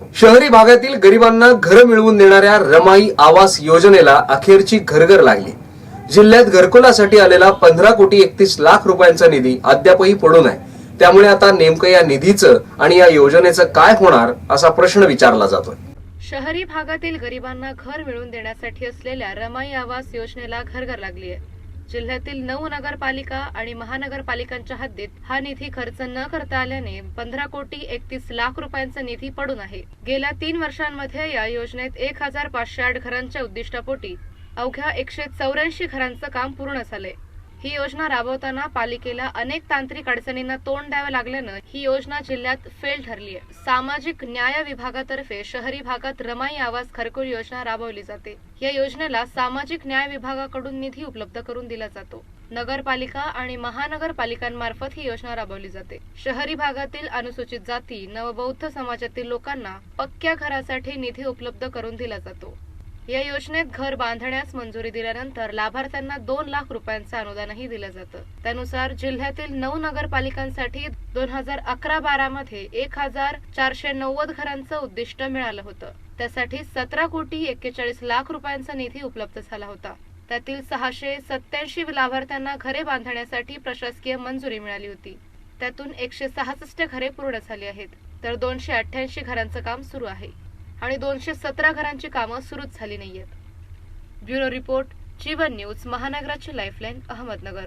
शहरी भागातील गरिबांना घरं मिळवून देणाऱ्या रमाई आवास योजनेला अखेरची घरघर लागली. जिल्ह्यात घरकुलासाठी आलेला पंधरा कोटी एकतीस लाख रुपयांचा निधी अद्यापही पडून आहे. त्यामुळे आता नेमकं या निधीचं आणि या योजनेचं काय होणार असा प्रश्न विचारला जातोय. शहरी भागातील गरिबांना घर मिळवून देण्यासाठी असलेल्या रमाई आवास योजनेला घरघर लागली आहे. जिल्ह्यातील नऊ नगरपालिका आणि महानगरपालिकांच्या हद्दीत हा निधी खर्च न करता आल्याने पंधरा कोटी एकतीस लाख रुपयांचा निधी पडून आहे. गेल्या तीन वर्षांमध्ये या योजनेत एक हजार पाचशे आठ घरांच्या उद्दिष्टापोटी अवघ्या एकशे चौऱ्याऐंशी घरांचं काम पूर्ण झालंय. ही योजना राबवताना पालिकेला अनेक तांत्रिक अडचणींना तोंड द्यावं लागल्यानं ही योजना जिल्ह्यात फेल ठरली आहे सामाजिक न्याय विभागातर्फे शहरी भागात रमाई आवास घरकुल योजना राबवली जाते. या योजनेला सामाजिक न्याय विभागाकडून निधी उपलब्ध करून दिला जातो. नगरपालिका आणि महानगरपालिकांमार्फत ही योजना राबवली जाते. शहरी भागातील अनुसूचित जाती नवबौद्ध समाजातील लोकांना पक्क्या घरासाठी निधी उपलब्ध करून दिला जातो. या योजनेत घर बांधण्यास मंजुरी दिल्यानंतर लाभार्थ्यांना दोन लाख रुपयांचं अनुदानही दिलं जातं. त्यानुसार जिल्ह्यातील नऊ नगरपालिकांसाठी दोन हजार अकरा बारा मध्ये एक हजार चारशे नव्वद घरांचं उद्दिष्ट मिळालं होतं. त्यासाठी सतरा कोटी एक्केचाळीस लाख रुपयांचा निधी उपलब्ध झाला होता. त्यातील सहाशे सत्याऐंशी लाभार्थ्यांना घरे बांधण्यासाठी प्रशासकीय मंजुरी मिळाली होती. त्यातून एकशे सहासष्ट घरे पूर्ण झाली आहेत. तर दोनशे अठ्ठ्याऐंशी घरांचं काम सुरू आहे. आणि दोनशे सतरा घरांची कामं सुरूच झाली नाहीयेत. ब्युरो रिपोर्ट जीवन न्यूज महानगराची लाईफलाईन अहमदनगर.